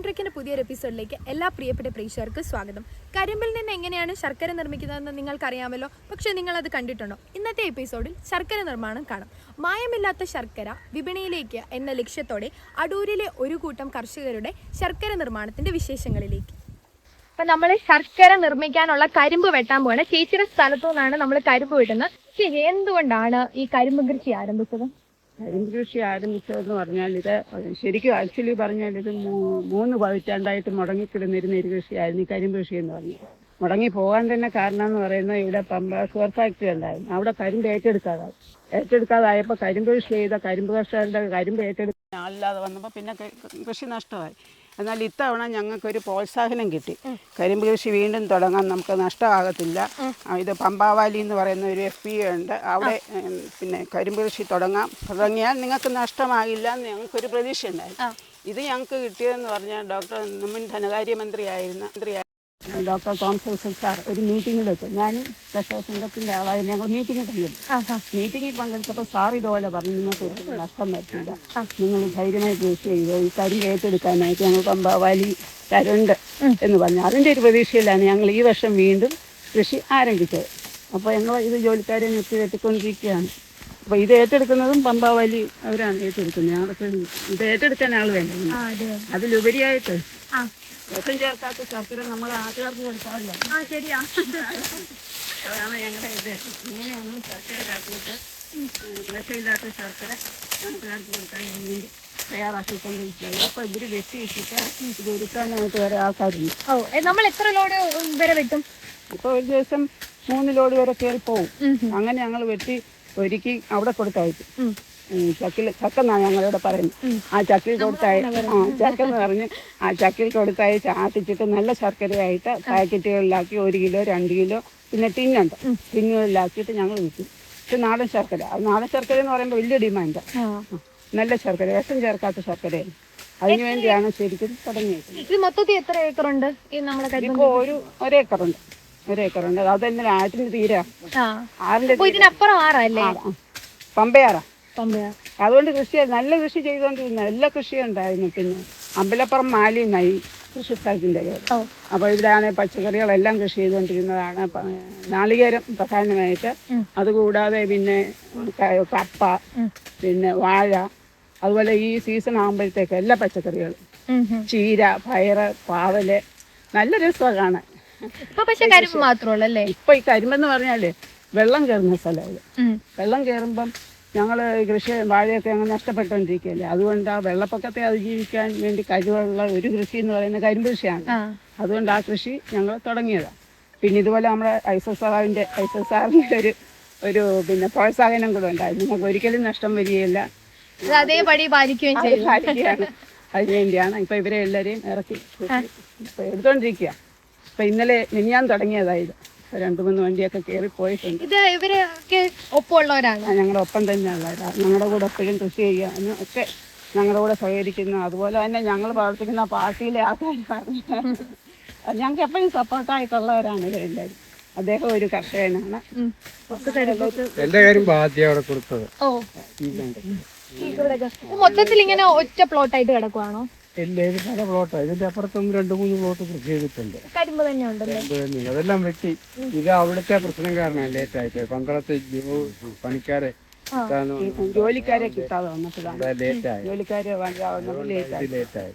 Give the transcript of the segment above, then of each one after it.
Farm ട്രിക്കിന്റെ പുതിയൊരു എപ്പിസോഡിലേക്ക് എല്ലാ പ്രിയപ്പെട്ട പ്രേക്ഷകർക്കും സ്വാഗതം. കരിമ്പിൽ നിന്ന് എങ്ങനെയാണ് ശർക്കര നിർമ്മിക്കുന്നതെന്ന് നിങ്ങൾക്കറിയാമല്ലോ. പക്ഷേ അത് കണ്ടിട്ടുണ്ടോ? ഇന്നത്തെ എപ്പിസോഡിൽ ശർക്കര നിർമ്മാണം കാണാം. മായമില്ലാത്ത ശർക്കര വിപണിയിലേക്ക് എന്ന ലക്ഷ്യത്തോടെ അടൂരിലെ ഒരു കൂട്ടം കർഷകരുടെ ശർക്കര നിർമ്മാണത്തിന്റെ വിശേഷങ്ങളിലേക്ക്. അപ്പൊ നമ്മൾ ശർക്കര നിർമ്മിക്കാനുള്ള കരിമ്പ് വെട്ടാൻ പോവാണ്. ചേച്ചിയുടെ സ്ഥലത്തു നിന്നാണ് നമ്മൾ കരിമ്പ് വെട്ടുന്നത്. എന്തുകൊണ്ടാണ് ഈ കരിമ്പ് കൃഷി ആരംഭിച്ചത്? കരിമ്പ് കൃഷി ആരംഭിച്ചതെന്ന് പറഞ്ഞാൽ ഇത് ശരിക്കും ആക്ച്വലി പറഞ്ഞാൽ ഇത് മൂന്ന് പതിറ്റാണ്ടായിട്ട് മുടങ്ങിക്കിടന്നിരുന്ന ഒരു കൃഷിയായിരുന്നു ഈ കരിമ്പ് കൃഷി എന്ന് പറഞ്ഞത് മുടങ്ങി പോകാൻ തന്നെ കാരണം എന്ന് പറയുന്നത് ഇവിടെ പമ്പ ഷുഗർ ഫാക്ടറി ഉണ്ടായിരുന്നു. അവിടെ കരിമ്പ് ഏറ്റെടുക്കാതായി. ഏറ്റെടുക്കാതായപ്പോൾ കരിമ്പ് കൃഷി ചെയ്ത കരിമ്പ് കർഷകരുടെ കരിമ്പ് ഏറ്റെടുക്കാൻ ആളില്ലാതെ വന്നപ്പോൾ പിന്നെ കൃഷി നഷ്ടമായി. എന്നാൽ ഇത്തവണ ഞങ്ങൾക്കൊരു പ്രോത്സാഹനം കിട്ടി. കരിമ്പ് കൃഷി വീണ്ടും തുടങ്ങാൻ നമുക്ക് നഷ്ടമാകത്തില്ല. ഇത് പമ്പാവാലി എന്ന് പറയുന്ന ഒരു എഫ് പി ഉണ്ട്. അവിടെ പിന്നെ കരിമ്പ് കൃഷി തുടങ്ങാം. തുടങ്ങിയാൽ നിങ്ങൾക്ക് നഷ്ടമാകില്ല എന്ന് ഞങ്ങൾക്കൊരു പ്രതീക്ഷ ഉണ്ടായിരുന്നു ഇത് ഞങ്ങൾക്ക് കിട്ടിയതെന്ന് പറഞ്ഞാൽ ഡോക്ടർ മുൻ ധനകാര്യമന്ത്രിയായിരുന്ന മന്ത്രിയായ ഡോക്ടർ തോമസ് സാർ ഒരു മീറ്റിംഗിൽ വെച്ചു. ഞാനും സ്പെഷ്യൽ സംഘത്തിന്റെ ആളായി. ഞങ്ങൾ മീറ്റിംഗിൽ പങ്കെടുത്തു മീറ്റിംഗിൽ പങ്കെടുത്തപ്പോൾ സാർ ഇതുപോലെ പറഞ്ഞു നിങ്ങൾക്ക് നഷ്ടം പറ്റില്ല. നിങ്ങൾ ധൈര്യമായി കൃഷി ചെയ്തോ ഈ കരി ഏറ്റെടുക്കാനായിട്ട് ഞങ്ങൾ പമ്പാവാലി തരുണ്ട് എന്ന് പറഞ്ഞു. അതിന്റെ ഒരു പ്രതീക്ഷയിലാണ് ഞങ്ങൾ ഈ വർഷം വീണ്ടും കൃഷി ആരംഭിച്ചത്. അപ്പോൾ ഞങ്ങൾ ഇത് ജോലിക്കാരെ നിർത്തി വെട്ടിക്കൊണ്ടിരിക്കുകയാണ് അപ്പോൾ ഇത് ഏറ്റെടുക്കുന്നതും പമ്പാവാലി അവരാണ് ഏറ്റെടുക്കുന്നത്. ഞങ്ങൾക്ക് ഇത് ഏറ്റെടുക്കാൻ ആൾ വേണ്ടത് അതിലുപരിയായിട്ട് വിഷം ചേർക്കാത്ത ശർക്കര നമ്മൾ ആട്ടുകാർക്ക് കൊടുക്കാറില്ല. ആ ശരിയാ. അതാണ് ഞങ്ങളുടെ ഇത്. ഇങ്ങനെയാണ് ശർക്കര കാട്ടിയിട്ട് വിഷമില്ലാത്ത ശർക്കര ആട്ടുകാർക്ക് കൊടുക്കാൻ വേണ്ടി തയ്യാറാക്കിക്കൊണ്ടിരിക്കുന്നത്. അപ്പോൾ ഇവർ വെട്ടി വെച്ചിട്ട് ഇത് ഒരുക്കാനായിട്ട് വരെ ആൾക്കാരുണ്ട്. ഓ നമ്മൾ എത്ര ലോഡ് വരെ വെട്ടും? ഇപ്പോൾ ഒരു ദിവസം മൂന്ന് ലോഡ് വരെ കയറി പോവും അങ്ങനെ ഞങ്ങൾ വെട്ടി ഒരുക്കി അവിടെ. ഉം, ചക്കിൽ ചക്കെന്നാണ് ഞങ്ങളിവിടെ പറയുന്നത്. ആ ചക്കിൽ കൊടുത്തയ ആ ചക്കെന്ന് പറഞ്ഞ് ആ ചക്കിൽ കൊടുത്തയച്ച് ആട്ടിച്ചിട്ട് നല്ല ശർക്കരയായിട്ട് പാക്കറ്റുകളിലാക്കി ഒരു കിലോ രണ്ട് കിലോ പിന്നെ ടിന്നുണ്ട്. ടിന്നുകളിലാക്കിയിട്ട് ഞങ്ങൾ വിൽക്കും പക്ഷെ നാടൻ ശർക്കര. അത് നാടൻ ശർക്കര എന്ന് പറയുമ്പോൾ വലിയ ഡിമാൻഡ്. നല്ല ശർക്കര വിഷം ചേർക്കാത്ത ശർക്കരയാണ്. അതിനു വേണ്ടിയാണ് ശരിക്കും തുടങ്ങിയത് മൊത്തത്തിൽ എത്ര ഏക്കറുണ്ട് ഇപ്പോൾ ഒരു ഒരേക്കറുണ്ട് ഒരേക്കറുണ്ട് അതെന്നെ ആറ്റിന് തീരാ. ആറിന്റെ പമ്പയാറാ. പമ്പയാ അതുകൊണ്ട് കൃഷി നല്ല കൃഷി ചെയ്തുകൊണ്ടിരുന്ന നല്ല കൃഷിയും ഉണ്ടായിരുന്നു പിന്നെ. അമ്പലപ്പുറം മാലി നയി കൃഷി സ്ഥലത്തിന്റെ ഓ. അപ്പോൾ ഇവിടെയാണ് പച്ചക്കറികളെല്ലാം കൃഷി ചെയ്തുകൊണ്ടിരുന്നതാണ് നാളികേരം പ്രധാനമായിട്ട്. അതുകൂടാതെ പിന്നെ കപ്പ പിന്നെ വാഴ അതുപോലെ ഈ സീസൺ ആകുമ്പോഴത്തേക്ക് എല്ലാ പച്ചക്കറികളും. ചീര പയറ് പാവൽ നല്ല രസമാണ് കാണാൻ. ഇപ്പൊ പക്ഷെ കരിമ്പ് മാത്രമേ അല്ലേ? ഇപ്പൊ ഈ കരിമ്പെന്ന് പറഞ്ഞാൽ വെള്ളം കയറുന്ന സ്ഥലമാണ് വെള്ളം കയറുമ്പം ഞങ്ങൾ കൃഷി വാഴയൊക്കെ അങ്ങ് നഷ്ടപ്പെട്ടുകൊണ്ടിരിക്കുകയല്ലേ അതുകൊണ്ട് ആ വെള്ളപ്പൊക്കത്തെ അതിജീവിക്കാൻ വേണ്ടി കഴിവുള്ള ഒരു കൃഷി എന്ന് പറയുന്ന കരിമ്പ് കൃഷിയാണ് അതുകൊണ്ട് ആ കൃഷി ഞങ്ങൾ തുടങ്ങിയതാണ് പിന്നെ ഇതുപോലെ നമ്മുടെ ഐസസാറിന്റെ ഐസസാറിന്റെ ഒരു ഒരു പിന്നെ പ്രോത്സാഹനം കൂടെ ഉണ്ടായിരുന്നു. നമുക്ക് ഒരിക്കലും നഷ്ടം വരികയില്ല. അതേപടി പാലിക്കുകയും ചെയ്യും. പാലിക്കുകയാണ്. അതിനുവേണ്ടിയാണ് ഇപ്പൊ ഇവരെ എല്ലാവരെയും ഇറക്കി എടുത്തുകൊണ്ടിരിക്കുക എടുത്തോണ്ടിരിക്കുക ഇപ്പൊ ഇന്നലെ മിനിയാൻ തുടങ്ങിയതായത് രണ്ടു മൂന്ന് വണ്ടിയൊക്കെ കയറി പോയിട്ടുണ്ട് ഇത് ഇവരൊക്കെ ഒപ്പമുള്ളവരാണ്. ഞങ്ങളുടെ ഒപ്പം തന്നെയുള്ളവരാണ് ഞങ്ങളുടെ കൂടെ എപ്പോഴും കൃഷി ചെയ്യാനും ഒക്കെ ഞങ്ങളുടെ കൂടെ സഹകരിക്കുന്നു. അതുപോലെ തന്നെ ഞങ്ങൾ പ്രവർത്തിക്കുന്ന പാർട്ടിയിലെ ആൾക്കാരാണ് ഞങ്ങൾക്ക് എപ്പോഴും സപ്പോർട്ടായിട്ടുള്ളവരാണ് ഇവരെല്ലാവരും അദ്ദേഹം ഒരു കർഷകനാണ്. എന്റെ കാര്യം ആദ്യം അവിടെ കൊടുത്തത്. മൊത്തത്തിൽ ഇങ്ങനെ ഒറ്റ പ്ലോട്ടായിട്ട് കിടക്കുവാണോ? എന്റെ ഇത് പല പ്ലോട്ടാണ് ഇതിന്റെ അപ്പുറത്തും രണ്ട് മൂന്ന് പ്ലോട്ട് കൃഷി ചെയ്തിട്ടുണ്ട്. കരിമ്പ് തന്നെ ഉണ്ടല്ലോ? തന്നെ. അതെല്ലാം വെട്ടി. ഇത് അവിടുത്തെ പ്രശ്നം കാരണം ലേറ്റ് ആയിട്ട്. ജോ- പണിക്കാരെ ജോലിക്കാരെ കിട്ടാതെ വന്നപ്പോഴാണ്. ലേറ്റ് ആയി ജോലിക്കാരെ ലേറ്റ് ആയി.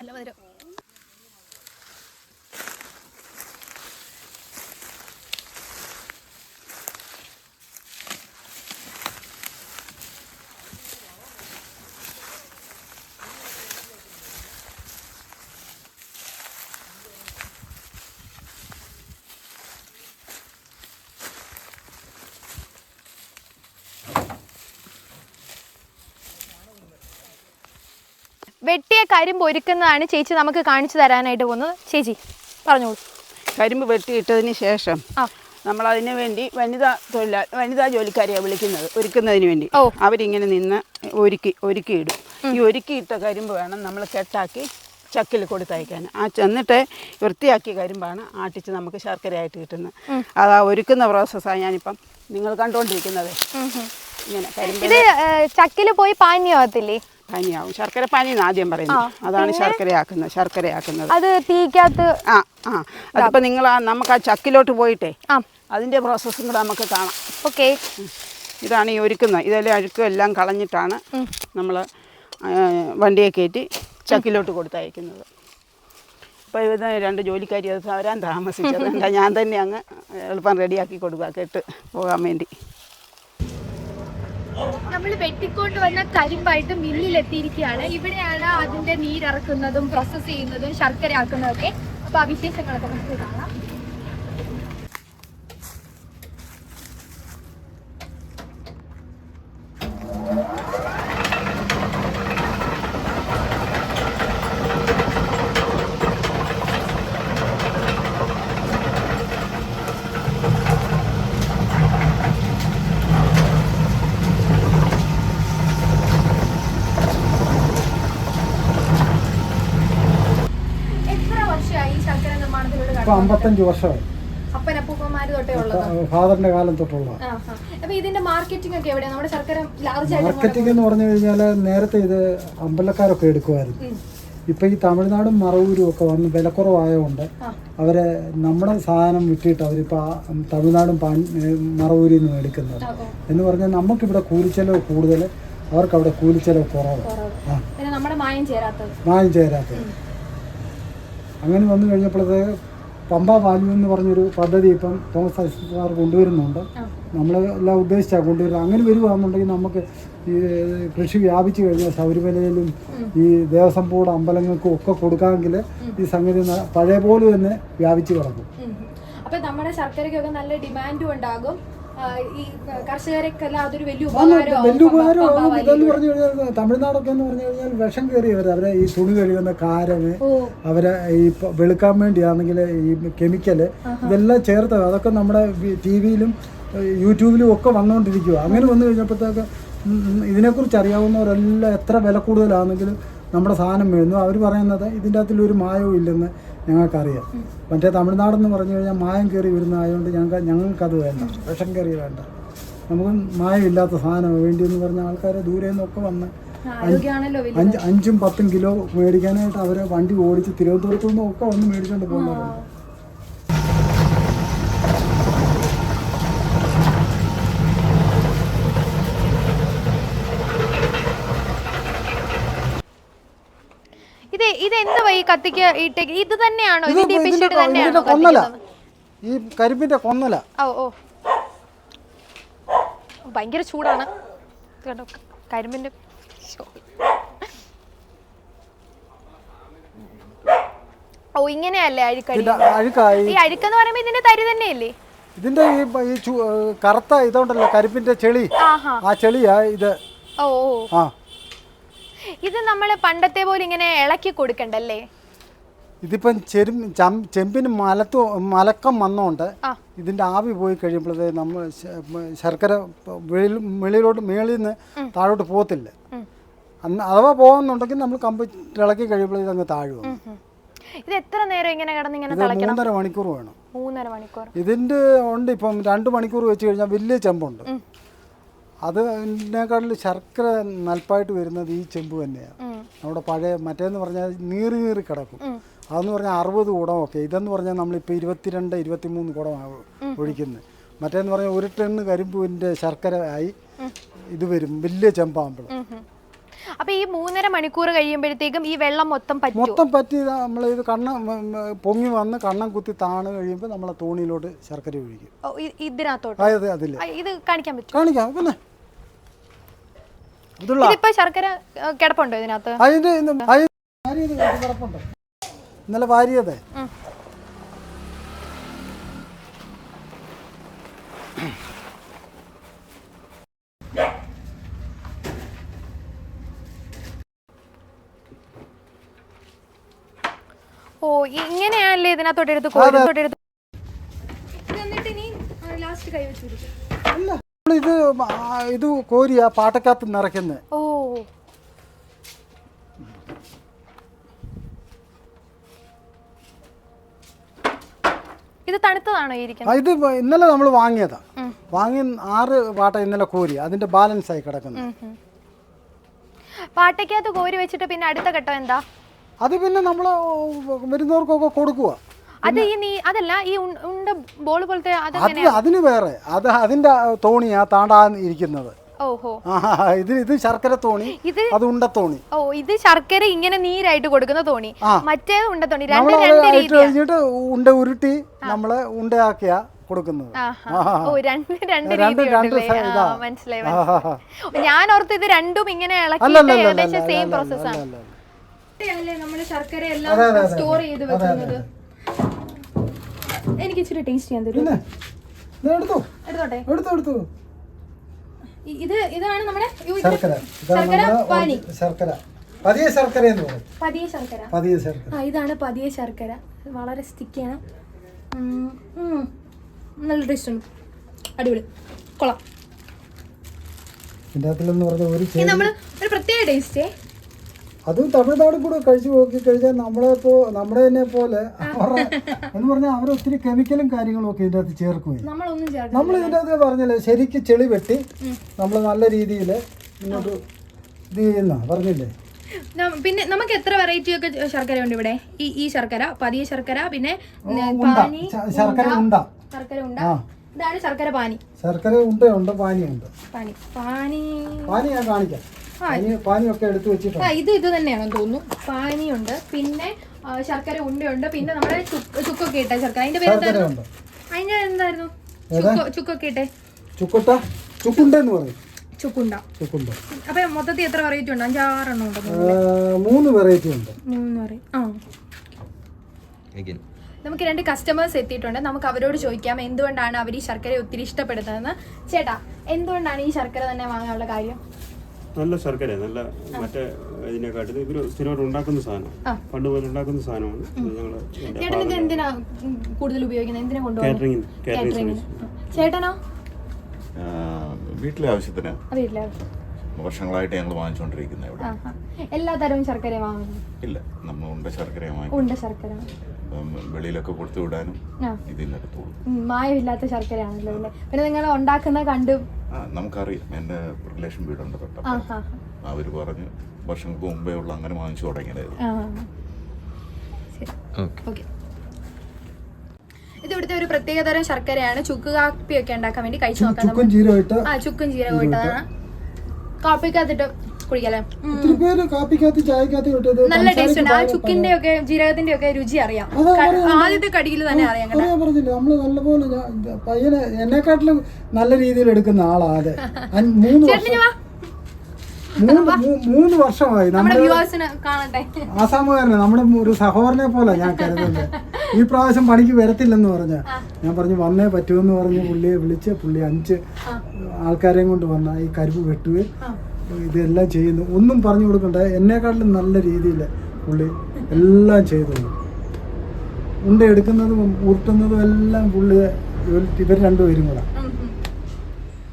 ഇത് ലേറ്റ് വെട്ടിയ കരിമ്പ് ഒരുക്കുന്നതാണ് ചേച്ചി നമുക്ക് കാണിച്ചു തരാനായിട്ട് പോകുന്നത്. ചേച്ചി പറഞ്ഞോളൂ. കരിമ്പ് വെട്ടിയിട്ടതിന് ശേഷം ആ. നമ്മൾ അതിനു വേണ്ടി വനിതാ തൊഴിലാ വനിതാ ജോലിക്കാരെയാണ് വിളിക്കുന്നത് ഒരുക്കുന്നതിന് വേണ്ടി. അവരിങ്ങനെ നിന്ന് ഒരുക്കി ഒരുക്കിയിടും. ഈ ഒരുക്കിയിട്ട കരിമ്പ് വേണം നമ്മൾ കെട്ടാക്കി ചക്കിൽ കൊടുത്തയക്കാൻ. ആ ചെന്നിട്ട് വൃത്തിയാക്കിയ കരിമ്പാണ് ആട്ടിച്ച് നമുക്ക് ശർക്കരയായിട്ട് കിട്ടുന്നത്. അത് ആ ഒരുക്കുന്ന പ്രോസസ്സാണ് ഞാനിപ്പം നിങ്ങൾ കണ്ടുകൊണ്ടിരിക്കുന്നത് ഇങ്ങനെ കരിമ്പ് ഇത് ചക്കിൽ പോയി പാനിയാവത്തില്ലേ പനിയാവും. ശർക്കര പനി എന്ന് ആദ്യം പറയുന്നത്. അതാണ് ശർക്കരയാക്കുന്നത് ശർക്കരയാക്കുന്നത്. അത് തീക്കകത്ത് ആ ആ. അതിപ്പോൾ നിങ്ങൾ ആ നമുക്ക് ആ ചക്കിലോട്ട് പോയിട്ടേ അതിന്റെ അതിന്റെ പ്രോസസ്സും കൂടെ നമുക്ക് കാണാം. ഓക്കെ. ഇതാണ് ഈ ഒരുക്കുന്നത്. ഇതെല്ലാം അഴുക്കും എല്ലാം കളഞ്ഞിട്ടാണ് നമ്മൾ വണ്ടിയെ കയറ്റി ചക്കിലോട്ട് കൊടുത്തയക്കുന്നത്. അപ്പോൾ ഇത് രണ്ട് ജോലിക്കാരി അത് വരാൻ താമസിച്ചത്. ഞാൻ തന്നെ അങ്ങ് എളുപ്പം റെഡിയാക്കി കൊടുക്കുക കേട്ട് പോകാൻ വേണ്ടി. നമ്മൾ വെട്ടിക്കൊണ്ട് വന്ന കരിമ്പായിട്ട് മില്ലിൽ എത്തിയിരിക്കുകയാണ് ഇവിടെയാണ് അതിന്റെ നീരിറക്കുന്നതും പ്രോസസ് ചെയ്യുന്നതും ശർക്കര ഒക്കെ അപ്പൊ ആ വിശേഷങ്ങളൊക്കെ നമുക്ക് കാണാം എത്ര വർഷമായി ഈ ശർക്കര നിർമ്മാണത്തിലൂടെ ഇപ്പൊ അമ്പത്തഞ്ച് വർഷമായി. അപ്പനപ്പൂപ്പന്മാര് തൊട്ടേ ഉള്ളത്. ഫാദറിന്റെ കാലം തൊട്ടുള്ള. അപ്പൊ ഇതിന്റെ മാർക്കറ്റിംഗ് ഒക്കെ എവിടെയാ? നമ്മുടെ ശർക്കര ലാർജ് ആയിട്ട് മാർക്കറ്റിംഗ് എന്ന് പറഞ്ഞു കഴിഞ്ഞാൽ നേരത്തെ ഇത് അമ്പലക്കാരൊക്കെ എടുക്കുമായിരുന്നു. ഇപ്പൊ ഈ തമിഴ്നാടും മറവൂരും ഒക്കെ വന്ന് വിലക്കുറവായതുകൊണ്ട് അവരെ നമ്മുടെ സാധനം വിട്ടിട്ട് അവരിപ്പോ തമിഴ്നാടും പാൻ മറവൂരിൽ നിന്ന് എടുക്കുന്നത്. എന്ന് പറഞ്ഞാൽ നമുക്കിവിടെ കൂലിച്ചെലവ് കൂടുതൽ അവർക്ക് അവിടെ കൂലിച്ചെലവ് കുറവ്. മായം ചേരാത്തത്. അങ്ങനെ വന്നു കഴിഞ്ഞപ്പോഴത്തേക്ക് പമ്പ വാല്യൂ എന്ന് പറഞ്ഞൊരു പദ്ധതി ഇപ്പം തോമസ് ഐസക് സാർ കൊണ്ടുവരുന്നുണ്ട്. നമ്മൾ എല്ലാം ഉദ്ദേശിച്ചാണ് കൊണ്ടുവരുന്നത്. അങ്ങനെ വരുവാണെന്നുണ്ടെങ്കിൽ നമുക്ക് ഈ കൃഷി വ്യാപിച്ചു കഴിഞ്ഞാൽ ശബരിമലയിലും ഈ ദേവസ്വം ബോർഡ് അമ്പലങ്ങൾക്കും ഒക്കെ കൊടുക്കാമെങ്കിൽ ഈ സംഗതി പഴയ പോലെ തന്നെ വ്യാപിച്ചു കിടക്കും. അപ്പൊ നമ്മുടെ ശർക്കരയ്ക്കൊക്കെ നല്ല ഡിമാൻഡും ഉണ്ടാകും. ഈ അതൊരു വലിയ വലിയ ഇതെന്ന് പറഞ്ഞു കഴിഞ്ഞാൽ തമിഴ്നാടൊക്കെ എന്ന് പറഞ്ഞു കഴിഞ്ഞാൽ വിഷം കയറിയവർ അവരെ ഈ തുണി കഴുകുന്ന കാരന് അവരെ ഈ വെളുക്കാൻ വേണ്ടിയാണെങ്കിൽ ഈ കെമിക്കൽ ഇതെല്ലാം ചേർത്ത് അതൊക്കെ നമ്മുടെ ടി വിയിലും യൂട്യൂബിലും ഒക്കെ വന്നുകൊണ്ടിരിക്കുക അങ്ങനെ വന്നു കഴിഞ്ഞപ്പോഴത്തേക്ക് ഇതിനെക്കുറിച്ച് അറിയാവുന്നവരെല്ലാം എത്ര വില കൂടുതലാണെങ്കിലും നമ്മുടെ സാധനം വീഴുന്നു അവർ പറയുന്നത് ഇതിന്റെ അകത്തിലൊരു മായവും ഇല്ലെന്ന് ഞങ്ങൾക്കറിയാം. മറ്റേ തമിഴ്നാടെന്ന് പറഞ്ഞു കഴിഞ്ഞാൽ മായം കയറി വരുന്നതായതുകൊണ്ട് ഞങ്ങൾക്ക് ഞങ്ങൾക്കത് വേണ്ട. വിഷം കയറി വേണ്ട. നമുക്ക് മായമില്ലാത്ത സാധനം വേണ്ടിയെന്ന് പറഞ്ഞ ആൾക്കാരെ ദൂരെ നിന്നൊക്കെ വന്ന് അഞ്ചും പത്തും കിലോ മേടിക്കാനായിട്ട് അവരെ വണ്ടി ഓടിച്ച് തിരുവനന്തപുരത്തു നിന്നും ഒക്കെ വന്ന് മേടിച്ചുകൊണ്ട് പോകുന്നവരുണ്ട് ഇത് ഇത് എന്തുവാ ഈ കത്തിക്ക് ഇട്ടേക്ക് ഇത് തന്നെയാണോ? ഇത് ഇതിന്റെ ഈ ഇതിന്റെ തന്നെയാണോ കൊന്നല. കത്തിക്കുന്നത് ഈ കരിമ്പിന്റെ കൊന്നല. ഓ ഓ ഭയങ്കര ചൂടാണ്. ഇത് കണ്ടോ കരിമ്പിന്റെ. ഓ ഇങ്ങനെയല്ലേ അഴുക്കടി? ഇതിന്റെ അഴുക്കായി ഈ അഴുക്കെന്ന് പറയുമ്പോ ഇതിന്റെ തരി തന്നെയല്ലേ? ഇതിന്റെ ഈ ഈ ചു- ഏഹ് കറുത്ത ഇതുണ്ടല്ലോ കരിമ്പിന്റെ ചെളി. ആഹാ. ആ ചെളിയാ ഇത്. ഓ ഓ ആ. ഇത് നമ്മൾ പണ്ടത്തെ പോലെ ഇങ്ങനെ ഇളക്കി കൊടുക്കണ്ടല്ലേ? ഇതിപ്പം ചെരും ചെമ്പിന് മലത്തു മലക്കം വന്നോണ്ട് ഇതിന്റെ ആവി പോയി കഴിയുമ്പോഴത്തേ നമ്മൾ ശർക്കര മെളിയിലോട്ട് വെളിയിലോട്ട് മേളിൽ നിന്ന് താഴോട്ട് പോകത്തില്ല. അന്ന് അഥവാ പോകുന്നുണ്ടെങ്കിൽ നമ്മൾ കമ്പ് ഇളക്കി കഴിയുമ്പോൾ അങ്ങ് താഴും. ഇത് എത്ര നേരം ഇങ്ങനെ കിടന്ന് ഇങ്ങനെ മൂന്നര മണിക്കൂർ വേണം. മൂന്നര മണിക്കൂർ. ഇതിന്റെ ഉണ്ട് ഇപ്പം രണ്ട് മണിക്കൂർ വെച്ച് കഴിഞ്ഞാൽ വലിയ ചെമ്പുണ്ട്. അതിനേക്കാളിൽ ശർക്കര നൽപ്പായിട്ട് വരുന്നത് ഈ ചെമ്പ് തന്നെയാണ് നമ്മുടെ പഴയ മറ്റേന്ന് പറഞ്ഞാൽ നീറി നീറി കിടക്കും. അതെന്ന് പറഞ്ഞാൽ അറുപത് കുടമൊക്കെ ഇതെന്ന് പറഞ്ഞാൽ നമ്മളിപ്പോൾ ഇരുപത്തിരണ്ട് ഇരുപത്തിമൂന്ന് കുടമാണ് ഒഴിക്കുന്നത് മറ്റേന്ന് പറഞ്ഞാൽ ഒരു ടണ്ണ് കരിമ്പുവിന്റെ ശർക്കര ആയി ഇത് വരും. വലിയ ഉം. അപ്പൊ ഈ മൂന്നര മണിക്കൂർ കഴിയുമ്പോഴത്തേക്കും ഈ വെള്ളം മൊത്തം പറ്റും മൊത്തം പറ്റി നമ്മൾ ഇത് കണ്ണ പൊങ്ങി വന്ന് കണ്ണം കുത്തി താണു കഴിയുമ്പോൾ നമ്മളെ തോണിയിലോട്ട് ശർക്കര ഒഴിക്കും. ഇതിനകത്തോട്ട്? അതെ അതിൽ ഇത് കാണിക്കാൻ പറ്റും കാണിക്കാം. പിന്നെ ഇതിപ്പോ ശർക്കര കിടപ്പുണ്ടോ ഇതിനകത്ത്? അതിന്റെ വാരിയത് കിടപ്പുണ്ട്. ഇന്നലെ വാരിയതേ. ഓ ഇങ്ങനെയാണല്ലേ ഇതിനകത്തോട്ടെടുത്ത് എന്നിട്ട് ഇനി ലാസ്റ്റ് കൈ വെച്ച് ആ, ഇത് കോരിയ പാട്ടക്കകത്ത് നിറയ്ക്കുന്നത് ഓ. ഇത് തണുത്തതാണോ ഇരിക്കുന്നത്? ഇത് ഇന്നലെ നമ്മൾ വാങ്ങിയതാ. വാങ്ങി ആറ് പാട്ട ഇന്നലെ കോരി അതിന്റെ ബാലൻസ് ആയി കിടക്കുന്നു. പാട്ടയ്ക്കകത്ത് കോരി വെച്ചിട്ട് പിന്നെ അടുത്ത ഘട്ടം എന്താ? അത് പിന്നെ നമ്മൾ വരുന്നവർക്കൊക്കെ കൊടുക്കുക അത് ഈ നീ അതല്ല ഈ ഉണ്ട- ഉണ്ട ബോൾ പോലത്തെ അത് അതിന് വേറെ. അത് അതിന്റെ തോണിയാ താണ്ടാൻ ഇരിക്കുന്നത്. ഓഹോ. ഇത് ഇത് ശർക്കര തോണി ഇത് അത് ഉണ്ടത്തോണി ഓ ഇത് ശർക്കര ഇങ്ങനെ നീരായിട്ട് കൊടുക്കുന്ന തോണി. മറ്റേത് ഉണ്ട തോണി. രണ്ട് രണ്ട് ഇട്ട് കഴിഞ്ഞിട്ട് ഉണ്ട ഉരുട്ടി നമ്മൾ ഉണ്ടയാക്കിയ കൊടുക്കുന്നത്. മനസ്സിലായി. ഞാൻ ഓർത്ത് ഇത് രണ്ടും ഇങ്ങനെ ഇളക്കി ഏകദേശം സെയിം പ്രോസസ്സാണ്. നമ്മൾ ശർക്കര എല്ലാം. സ്റ്റോർ ചെയ്ത് വെക്കുന്നത്? എനിക്ക് ഇച്ചിരി ടേസ്റ്റ് ചെയ്യാൻ തരും എടുത്തോ. എടുത്തോട്ടെ? എടുത്തോ എടുത്തോ. ഇത് ഇതാണ് നമ്മുടെ ശർക്കര. ശർക്കര പാനി. ശർക്കര. പതിയെ ശർക്കര എന്ന് പറയും. പതിയെ ശർക്കര. പതിയെ ശർക്കര. ആ ഇതാണ് പതിയെ ശർക്കര. വളരെ സ്റ്റിക്കിയാണ്. നല്ല ടേസ്റ്റ് ഉണ്ട്. അടിപൊളി. കൊള്ളാം. ഇതിന്റെ അകത്തിലെന്ന് പറഞ്ഞ ഒരു നമ്മൾ ഒരു പ്രത്യേക ടേസ്റ്റേ അത് തമിഴ്നാട് കൂടെ കഴിച്ചു നോക്കി കഴിഞ്ഞാൽ നമ്മളെ പോ നമ്മുടെ തന്നെ പോലെ അവരുടെ എന്ന് പറഞ്ഞാൽ അവർ ഒത്തിരി കെമിക്കലും കാര്യങ്ങളും ഒക്കെ ഇതിന്റെ അകത്ത് ചേർക്കുകയും നമ്മൾ ഇതിന്റെ അകത്ത് പറഞ്ഞല്ലേ ശരിക്ക് ചെളി വെട്ടി നമ്മൾ നല്ല രീതിയിൽ ഇങ്ങോട്ട് ഇത് ചെയ്യുന്ന പറഞ്ഞില്ലേ? പിന്നെ നമുക്ക് എത്ര വെറൈറ്റി ഒക്കെ ശർക്കര ഉണ്ട് ഇവിടെ? ഈ ഈ ശർക്കര പതിയ ശർക്കര പിന്നെ പാനി ശർക്കര ഉണ്ട. ശർക്കര ഉണ്ട. ഇതാണ് ശർക്കര പാനി. ശർക്കര ഉണ്ടയുണ്ട് പാനിയുണ്ട്. പാനി. പാനി. പാനി ഞാൻ കാണിക്കാം. പാനി പാനിയൊക്കെ എടുത്തു വെച്ചിട്ടുണ്ട്. ആ ഇത് ഇത് തന്നെയാണെന്ന് തോന്നുന്നു. പാനിയുണ്ട് പിന്നെ ശർക്കര ഉണ്ടയുണ്ട് പിന്നെ നമ്മുടെ ചുക്ക് ചുക്കൊക്കെ ഇട്ട ശർക്കര. അതിന്റെ പേര് എന്തായിരുന്നു? അതിന്റെ എന്തായിരുന്നു? ചുക്ക് ചുക്കൊക്കെ ഇട്ടെ. ചുക്കുട്ട? ചുക്കുണ്ടെന്ന് പറയും. ചുക്കുണ്ട. ചുക്കുണ്ട. അപ്പൊ മൊത്തത്തിൽ എത്ര വെറൈറ്റി ഉണ്ട്? അഞ്ചാറെണ്ണം ഉണ്ടോ മൂന്ന് വെറൈറ്റി ഉണ്ട്. മൂന്ന് വെറൈറ്റി ആ. നമുക്ക് രണ്ട് കസ്റ്റമേഴ്സ് എത്തിയിട്ടുണ്ട്. നമുക്ക് അവരോട് ചോദിക്കാം എന്തുകൊണ്ടാണ് അവർ ഈ ശർക്കര ഒത്തിരി ഇഷ്ടപ്പെടുന്നതെന്ന്? ചേട്ടാ എന്തുകൊണ്ടാണ് ഈ ശർക്കര തന്നെ വാങ്ങാനുള്ള കാര്യം? നല്ല ശർക്കര നല്ല മറ്റേ ഇതിനെക്കാട്ടിൽ ഇവർ സ്ഥിരമായിട്ട് ഉണ്ടാക്കുന്ന സാധനം. പണ്ട് പോലെ ഉണ്ടാക്കുന്ന സാധനമാണ്. എന്തിനാ കൂടുതൽ ഉപയോഗിക്കുന്നത്? എന്തിനാ കൊണ്ടുപോകുന്നത്? കാറ്ററിംഗ് ചേട്ടനോ? വീട്ടിലെ ആവശ്യത്തിന് വർഷങ്ങളായിട്ട് ഞങ്ങൾ വാങ്ങിച്ചുകൊണ്ടിരിക്കുന്നത് ഇവിടെ. എല്ലാ തരവും ശർക്കര വാങ്ങുന്നു. ഇല്ല നമ്മൾ ഉണ്ട ശർക്കര ഉണ്ട ശർക്കര വെളിയിലൊക്കെ കൊടുത്തു വിടാനും ഇതിൽ മായമില്ലാത്ത ശർക്കരയാണല്ലോ അല്ലേ? പിന്നെ നിങ്ങൾ ഉണ്ടാക്കുന്ന കണ്ട് നമുക്കറിയാം. എന്റെ റിലേഷൻ വീടുണ്ട് അവർ തൊട്ടപ്പം ആ അവർ പറഞ്ഞ് വർഷങ്ങൾക്ക് മുമ്പേ ഉള്ള അങ്ങനെ വാങ്ങിച്ചു ശരി. ഓക്കെ. ഇത് ഇവിടുത്തെ ഒരു പ്രത്യേകതരം ശർക്കരയാണ്. ചുക്ക് കാപ്പി ഒക്കെ ഉണ്ടാക്കാൻ വേണ്ടി കഴിച്ചു നോക്കാം ചുക്കും നമ്മൾ ആ ചുക്കും ജീരകം ഇട്ടതാണ് കാപ്പിക്കകത്തിട്ട് കുടിക്കല്ലേ നല്ല ടേസ്റ്റ് ഉണ്ട്. ആ ചുക്കിന്റെ ഒക്കെ ജീരകത്തിന്റെ ഒക്കെ രുചി അറിയാം. ആദ്യത്തെ കടിയിൽ തന്നെ അറിയാം പറഞ്ഞില്ല നമ്മൾ നല്ലപോലെ പയ്യനെ എന്നെക്കാട്ടിലും നല്ല രീതിയിൽ എടുക്കുന്ന ആളാ അതെ. മൂന്ന് വർഷം. മൂന്ന് വർഷമായി. നമ്മുടെ ആസാമുകാരനെ നമ്മുടെ ഒരു സഹോദരനെ പോലെ ഞാൻ കരുതുന്നത് ഈ പ്രാവശ്യം പണിക്ക് വരത്തില്ലെന്ന് പറഞ്ഞ. ഞാൻ പറഞ്ഞു വന്നേ പറ്റുമെന്ന് പറഞ്ഞ്. പുള്ളിയെ വിളിച്ച് പുള്ളി അഞ്ച് ആൾക്കാരെയും കൊണ്ട് വന്ന ഈ കരുവ് വെട്ടുകയും ഇതെല്ലാം ചെയ്യുന്നു. ഒന്നും പറഞ്ഞു കൊടുക്കണ്ട. എന്നെക്കാട്ടിലും നല്ല രീതിയിൽ പുള്ളി എല്ലാം ചെയ്തു ഉണ്ട എടുക്കുന്നതും ഉരുട്ടുന്നതും എല്ലാം പുള്ളി ഇവർ- രണ്ടുപേരും കൂടെ.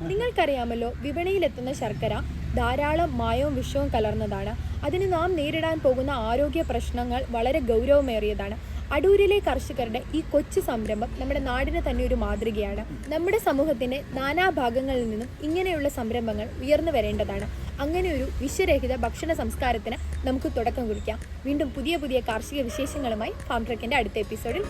നിങ്ങൾക്കറിയാമല്ലോ വിപണിയിലെത്തുന്ന ശർക്കര ധാരാളം മായവും വിഷവും കലർന്നതാണ്. അതിന് നാം നേരിടാൻ പോകുന്ന ആരോഗ്യ പ്രശ്നങ്ങൾ വളരെ ഗൗരവമേറിയതാണ്. അടൂരിലെ കർഷകരുടെ ഈ കൊച്ചു സംരംഭം നമ്മുടെ നാടിന് തന്നെ ഒരു മാതൃകയാണ്. നമ്മുടെ സമൂഹത്തിന്റെ നാനാഭാഗങ്ങളിൽ നിന്നും ഇങ്ങനെയുള്ള സംരംഭങ്ങൾ ഉയർന്നു വരേണ്ടതാണ്. അങ്ങനെ ഒരു വിശ്വരഹിത ഭക്ഷണ സംസ്കാരത്തിന് നമുക്ക് തുടക്കം കുറിക്കാം. വീണ്ടും പുതിയ പുതിയ കാർഷിക വിശേഷങ്ങളുമായി ഫാം ട്രക്കിന്റെ അടുത്ത എപ്പിസോഡിൽ